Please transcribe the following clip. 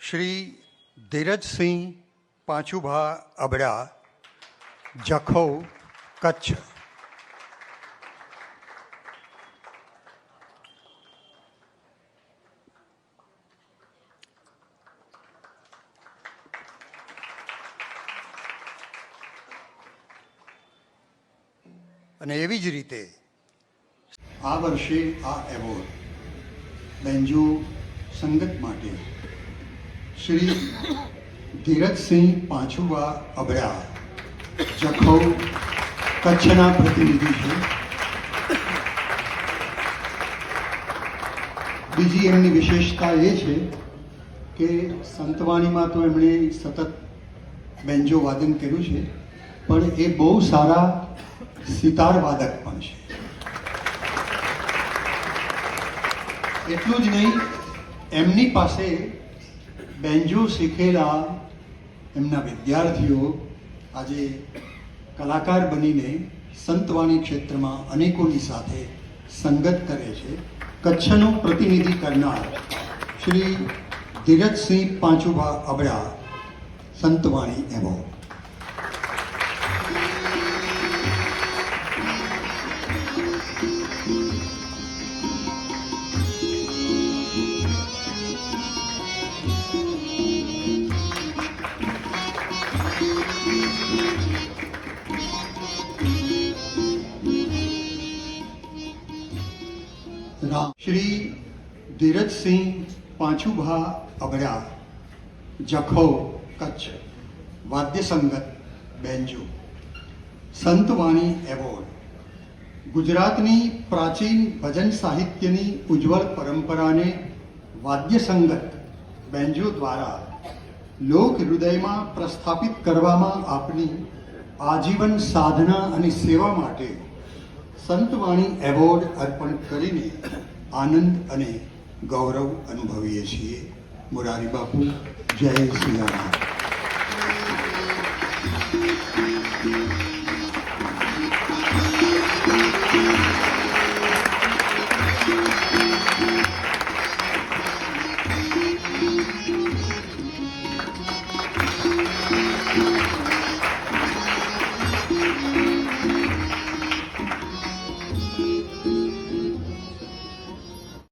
શ્રી ધીરજસિંહ પાંચુભા અબડા, જખૌ, કચ્છ. અને એવી જ રીતે આ વર્ષે આ એવોર્ડ બેન્જો સંગત માટે શ્રી ધીરજસિંહ પાંચુવા અભરા જખૌ કચ્છના પ્રતિનિધિ છે. બીજી એમની વિશેષતા એ છે કે સંતવાણીમાં તો એમણે સતત બેન્જો વાદન કર્યું છે, પણ એ બહુ સારા સિતાર વાદક પણ છે. એટલું જ નહીં, એમની પાસે બેન્જો શીખેલા એમના વિદ્યાર્થીઓ આજે કલાકાર બનીને સંતવાણી ક્ષેત્રમાં અનેકોની સાથે સંગત કરે છે. કચ્છનું પ્રતિનિધિ કરનાર શ્રી ધીરજસિંહ પાંચુભા અબડા સંતવાણી એવોર્ડ. રામ શ્રી ધીરજસિંહ પાંચુભા અબડા જખૌ કચ્છ વાદ્ય સંગત બેન્જો, સંતવાણી એવોર્ડ. ગુજરાતની પ્રાચીન ભજન સાહિત્યની ઉજ્જવળ પરંપરાને વાદ્ય સંગત બેન્જો દ્વારા લોક હૃદયમાં પ્રસ્થાપિત કરવામાં આપની આજીવન સાધના અને સેવા માટે સંતવાણી એવોર્ડ અર્પણ કરીને આનંદ અને ગૌરવ અનુભવીએ છીએ. મોરારી બાપુ જય સિયારામ